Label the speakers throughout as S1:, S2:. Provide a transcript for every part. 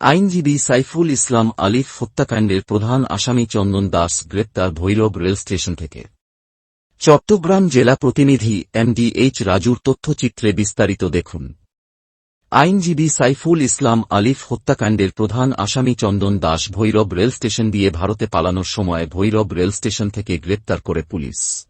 S1: আইনজীবী সাইফুল ইসলাম আলিফ হত্যাকাণ্ডের প্রধান আসামি চন্দন দাস গ্রেপ্তার ভৈরব রেল স্টেশন থেকে। চট্টগ্রাম জেলা প্রতিনিধি এমডিএইচ রাজুর তথ্যচিত্রে বিস্তারিত দেখুন। আইনজীবী সাইফুল ইসলাম আলিফ হত্যাকাণ্ডের প্রধান আসামি চন্দন দাস ভৈরব রেল স্টেশন দিয়ে ভারতে পালানোর সময় ভৈরব রেল স্টেশন থেকে গ্রেপ্তার করে পুলিশ।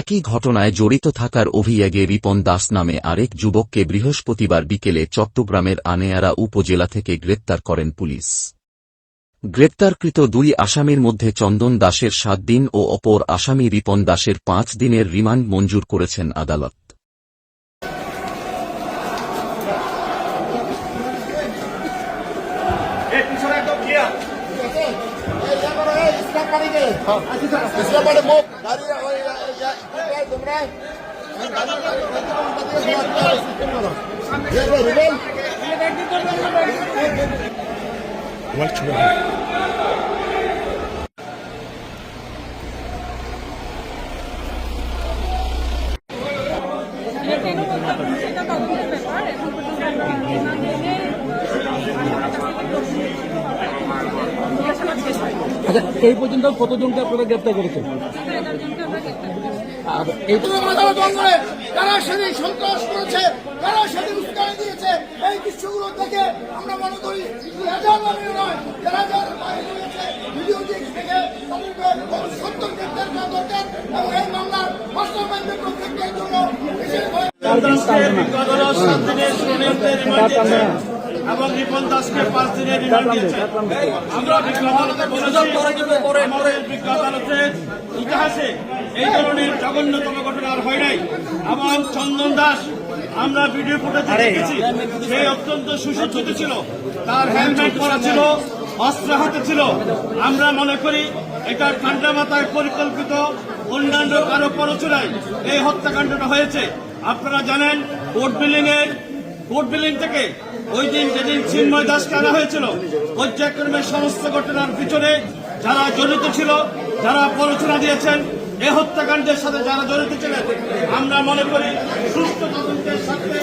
S1: একই ঘটনায় জড়িত থাকার অভিযোগে রিপন দাস নামে আরেক যুবককে বৃহস্পতিবার বিকেলে চট্টগ্রামের আনেয়ারা উপজেলা থেকে গ্রেপ্তার করেন পুলিশ। গ্রেপ্তারকৃত দুই আসামির মধ্যে চন্দন দাসের সাত দিন ও অপর আসামি রিপন দাসের পাঁচ দিনের রিমান্ড মঞ্জুর করেছেন আদালত।
S2: এই
S3: মুখ গাড়ি ওই তোমরা
S4: এটা কেন ব্যাপার এখন পর্যন্ত আমরা রিমান্ড নিয়ে জিজ্ঞাসাবাদ শেষ হয়
S5: আচ্ছা এই পর্যন্ত কতজনকে আপনারা গ্রেপ্তার করেছেন?
S4: করেছি
S5: আর এই
S3: জঙ্গলে কারা সেদিন সন্ত্রাস করেছে কারা সেদিন উস্কানি দিয়েছে এই দৃশ্যগুলো থেকে আমরা মনে করি হাজার মানুষ নয় যারা যারা বাইরে রয়েছে ভিডিও দিক থেকে তাদেরকে সত্তর গ্রেপ্তার করা দরকার এবং এই মামলার মাস্টার মাইন্ডের প্রত্যেকের জন্য বিশেষভাবে
S2: আদালত এবং রিপন দাসকে পাঁচ দিনের রিমান্ড দিয়েছে। আমরা বিজ্ঞ আদালতে বলেছি আমাদের বিজ্ঞ আদালতের ইতিহাসে এই ধরনের জঘন্যতম ঘটনা আর হয় নাই। এবং চন্দন দাস আমরা ভিডিও ফুটেজ দেখেছি সে অত্যন্ত সুসজ্জিত ছিল। তার হেলমেট করা ছিল অস্ত্র হাতে ছিল। আমরা মনে করি এটা ঠান্ডা মাথায় পরিকল্পিত অন্যান্য কারও পরচুরায় এই হত্যাকাণ্ডটা হয়েছে। আপনারা জানেন কোর্ট বিল্ডিং এর কোর্ট বিল্ডিং থেকে ওই দিন যেদিন চিন্ময় দাসকে আনা হয়েছিল, পর্যায়ক্রমে সমস্ত ঘটনার পিছনে যারা জড়িত ছিল, যারা প্ররোচনা দিয়েছেন, এ হত্যাকাণ্ডের সাথে যারা জড়িত ছিলেন, আমরা মনে করি সুস্থ তদন্তের সাথে